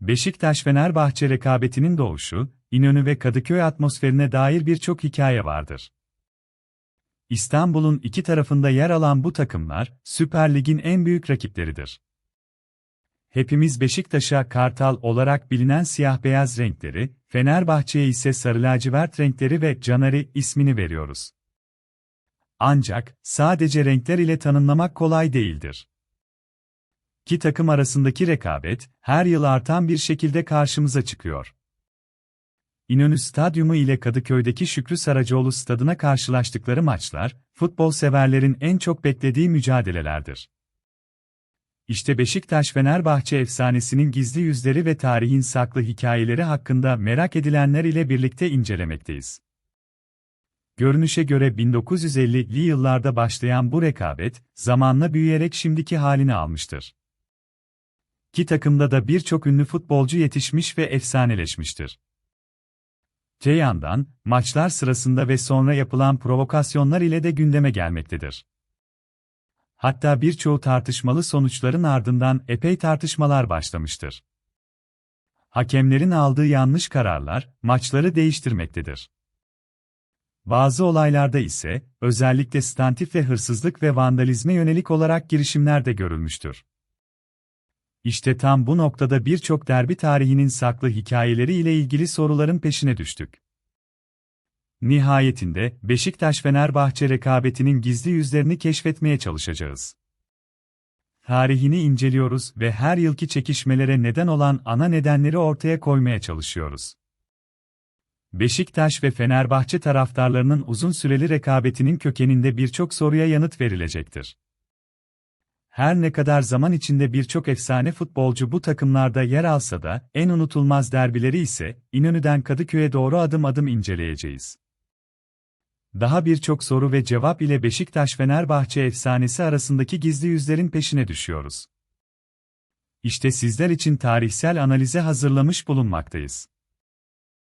Beşiktaş-Fenerbahçe rekabetinin doğuşu, İnönü ve Kadıköy atmosferine dair birçok hikaye vardır. İstanbul'un iki tarafında yer alan bu takımlar, Süper Lig'in en büyük rakipleridir. Hepimiz Beşiktaş'a Kartal olarak bilinen siyah-beyaz renkleri, Fenerbahçe'ye ise sarı lacivert renkleri ve Canari ismini veriyoruz. Ancak, sadece renkler ile tanımlamak kolay değildir. İki takım arasındaki rekabet, her yıl artan bir şekilde karşımıza çıkıyor. İnönü Stadyumu ile Kadıköy'deki Şükrü Saracoğlu stadına karşılaştıkları maçlar, futbol severlerin en çok beklediği mücadelelerdir. İşte Beşiktaş-Fenerbahçe efsanesinin gizli yüzleri ve tarihin saklı hikayeleri hakkında merak edilenler ile birlikte incelemekteyiz. Görünüşe göre 1950'li yıllarda başlayan bu rekabet, zamanla büyüyerek şimdiki halini almıştır. Ki takımda da birçok ünlü futbolcu yetişmiş ve efsaneleşmiştir. Te yandan, maçlar sırasında ve sonra yapılan provokasyonlar ile de gündeme gelmektedir. Hatta birçoğu tartışmalı sonuçların ardından epey tartışmalar başlamıştır. Hakemlerin aldığı yanlış kararlar, maçları değiştirmektedir. Bazı olaylarda ise, özellikle stantif ve hırsızlık ve vandalizme yönelik olarak girişimler de görülmüştür. İşte tam bu noktada birçok derbi tarihinin saklı hikayeleri ile ilgili soruların peşine düştük. Nihayetinde, Beşiktaş-Fenerbahçe rekabetinin gizli yüzlerini keşfetmeye çalışacağız. Tarihini inceliyoruz ve her yılki çekişmelere neden olan ana nedenleri ortaya koymaya çalışıyoruz. Beşiktaş ve Fenerbahçe taraftarlarının uzun süreli rekabetinin kökeninde birçok soruya yanıt verilecektir. Her ne kadar zaman içinde birçok efsane futbolcu bu takımlarda yer alsa da, en unutulmaz derbileri ise, İnönü'den Kadıköy'e doğru adım adım inceleyeceğiz. Daha birçok soru ve cevap ile Beşiktaş-Fenerbahçe efsanesi arasındaki gizli yüzlerin peşine düşüyoruz. İşte sizler için tarihsel analize hazırlamış bulunmaktayız.